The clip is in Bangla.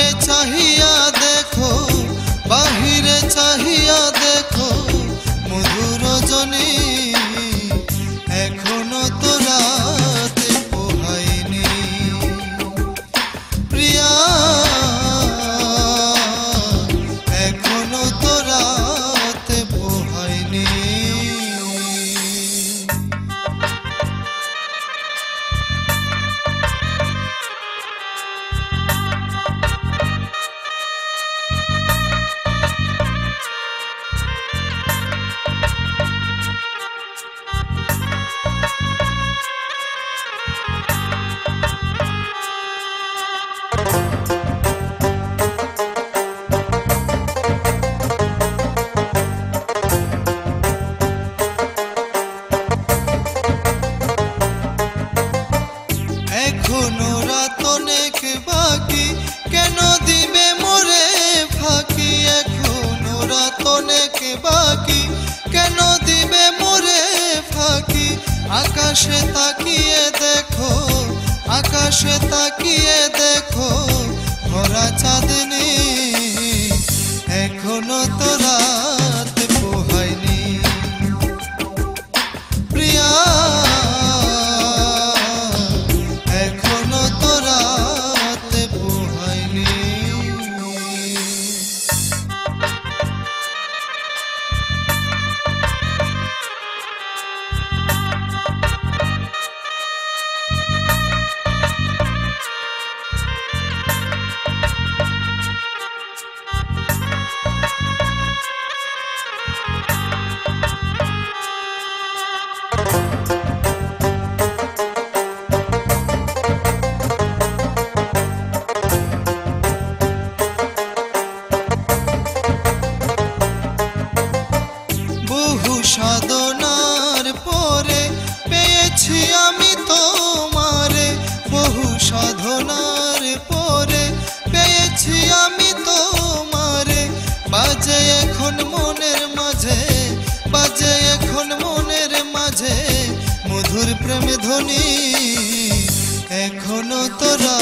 बाहिरे चाहिया देखो बाहिरे चाहिया আকাশে তাকিয়ে দেখো আকাশে তাকিয়ে দেখো ভরা চাঁদনি। এখনও তোরা বন্ধুর প্রেমে ধনী এখনও তোরা